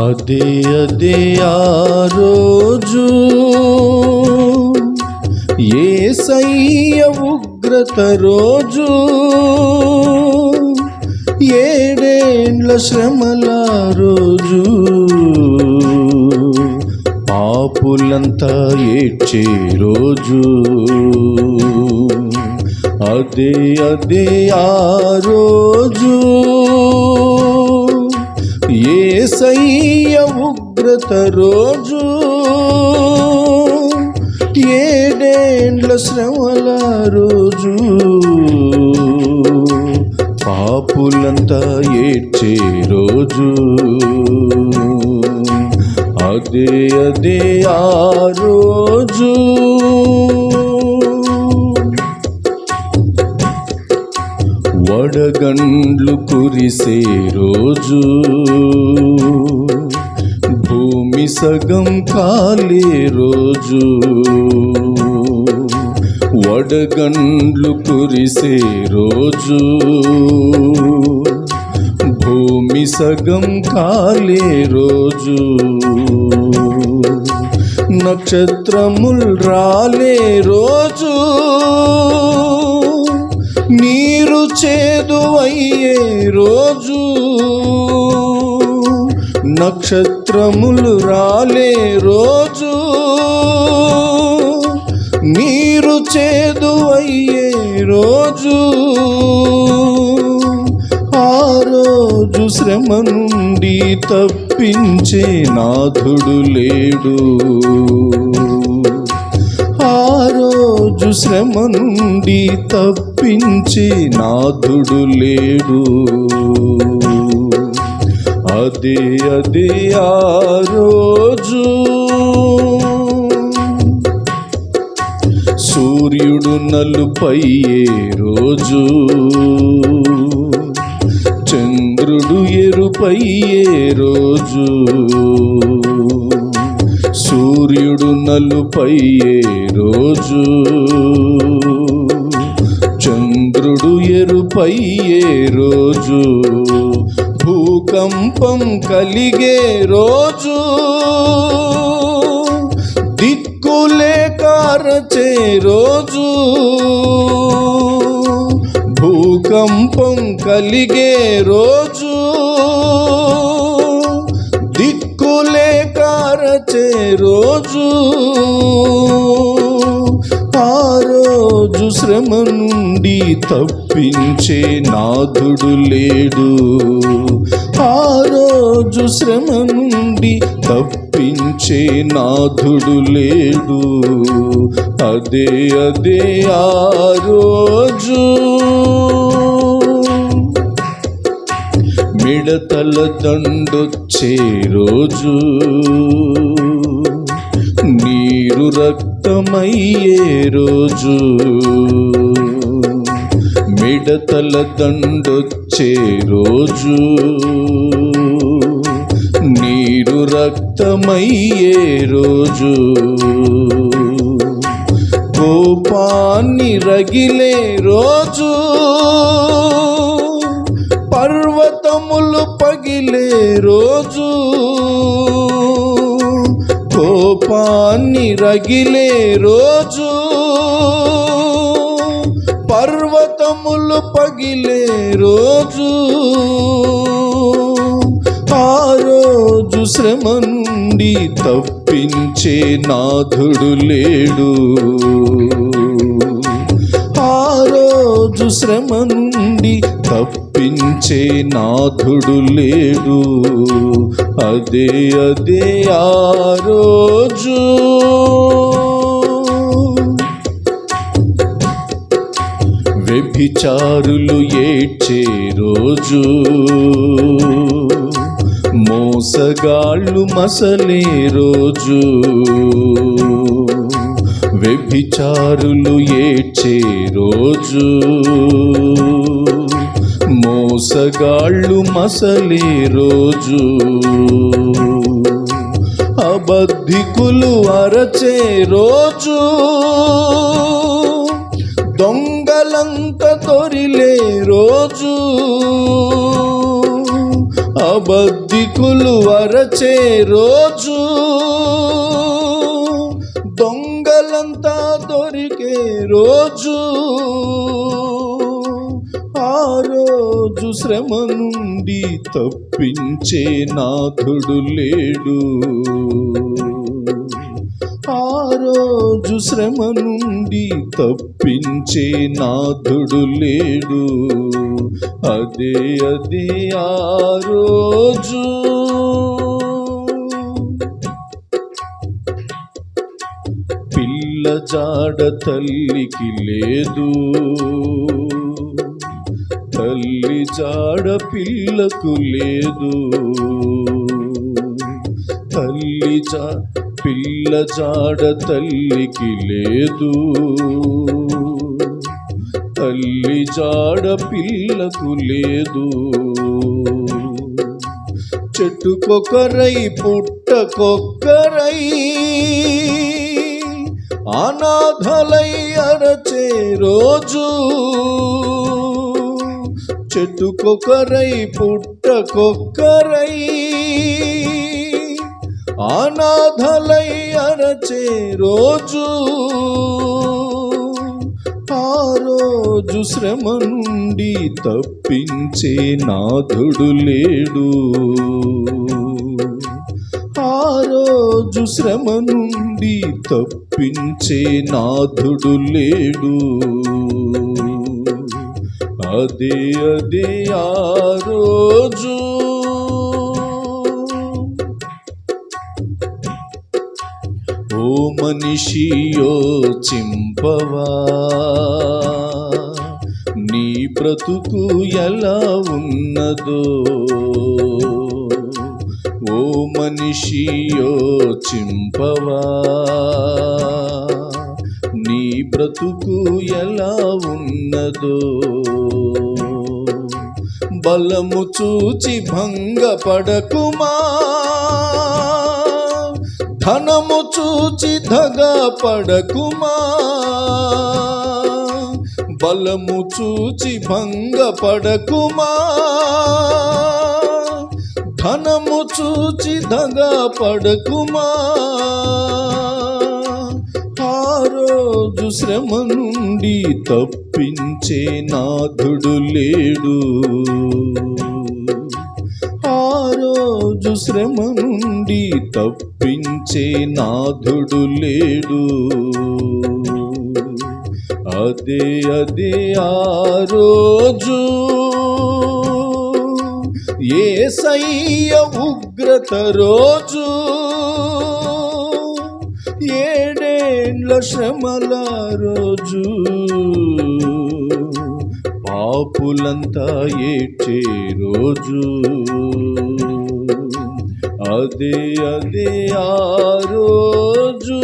అదే అదే ఆ రోజు ఏసయ్య ఉగ్రత రోజు ఏడేండ్ల శ్రమల రోజు పాపులంతా ఏడ్చే రోజు అదే అదే ఆ రోజు ఏసయ్య ఉగ్రత రోజు. ఏడేండ్ల శ్రమల రోజు. పాపులంతా ఏడ్చే రోజు. అదే అదే ఆ రోజు. వడగండ్లు కురిసే రోజు. భూమి సగం కాలే రోజు. వడగండ్లు కురిసే రోజు. భూమి సగం కాలే రోజు. నక్షత్రముల్ రాలే రోజు. నీరు చేదు అయ్యే రోజు నక్షత్రములు రాలే రోజు నీరు చేదు అయ్యే రోజు ఆ రోజు శ్రమ నుండి తప్పించే నాథుడు లేడు. రోజు శ్రమ నుండి తప్పించే నాథుడు లేడు. అదే అదే ఆ రోజు. సూర్యుడు నలుపయ్యే రోజు. చంద్రుడు ఎరుపయ్యే రోజు. సూర్యుడు నలుపయ్యే రోజు. చంద్రుడు ఎరుపయ్యే రోజు. భూకంపం కలిగే రోజు. దిక్కులే కారచే రోజు. భూకంపం కలిగే రోజు. వచ్చే రోజు ఆ రోజు శ్రమ నుండి తప్పించే నాథుడు లేడు. ఆ రోజు శ్రమ నుండి తప్పించే నాథుడు లేడు. అదే అదే ఆ రోజు మిడతల దండొచ్చే రోజు. రక్తమయ్యే రోజు మిడతల దండొచ్చే రోజు నీరు రక్తమయ్యే రోజు కోపాన్ని రగిలే రోజు పర్వతములు పగిలే రోజు కోపాన్ని రగిలే రోజు. పర్వతములు పగిలే రోజు. ఆ రోజు శ్రమ నుండి తప్పించే నాథుడు లేడు. ఆ రోజు శ్రమ నుండి తప్పించే నాథుడు లేడు. అదే అదే ఆ రోజు. వ్యభిచారులు ఏడ్చే రోజు. మోసగాళ్ళు మసలే రోజు. వ్యభిచారులు ఏడ్చే రోజు. మోసగాళ్ళు మసలే రోజు. అబద్ధికులు అరచే రోజు. దొంగలంక తొరిలే రోజు. అబద్ధికులు అరచే రోజు. దొంగలంతా దొరికే రోజు. రోజు శ్రమ నుండి తప్పించే నాథుడు లేడు. ఆ రోజు శ్రమ నుండి తప్పించే నాథుడు లేడు. అదే అదే ఆ రోజు. పిల్ల జాడ తల్లికి లేదు. తల్లి జాడ పిల్లకు లేదు. తల్లి జా పిల్ల జాడ తల్లికి లేదు. తల్లి జాడ పిల్లకు లేదు. చెట్టుకొకరై పుట్టకొక్కరై అనాథలై అరచే రోజు చెట్టుకొకరై పుట్టకొక్కరై అనాథలై అరచే రోజు ఆ రోజు శ్రమ నుండి తప్పించే నాథుడు లేడు. ఆ రోజు శ్రమ నుండి తప్పించే నాథుడు లేడు. అదే అదే ఆ రోజు. ఓ మనిషి చింపవా నీ బ్రతుకు ఎలా ఉన్నదో. ఓ మనిషి చింపవా బ్రతుకు ఎలా ఉన్నదో. బలము చూచి భంగపడకుమా. ధనము చూచి దగా పడకుమా బలము చూచి భంగపడకుమా. ధనము చూచి దగా పడకుమా రోజు శ్రమ నుండి తప్పించే నాథుడు లేడు. ఆ రోజు శ్రమ నుండి తప్పించే నాథుడు లేడు. అదే అదే ఆ రోజు ఏ సయ్య ఉగ్రత రోజు శ్రమల రోజు పాపులంతా ఏడ్చే రోజు. అదే అదే ఆ రోజు.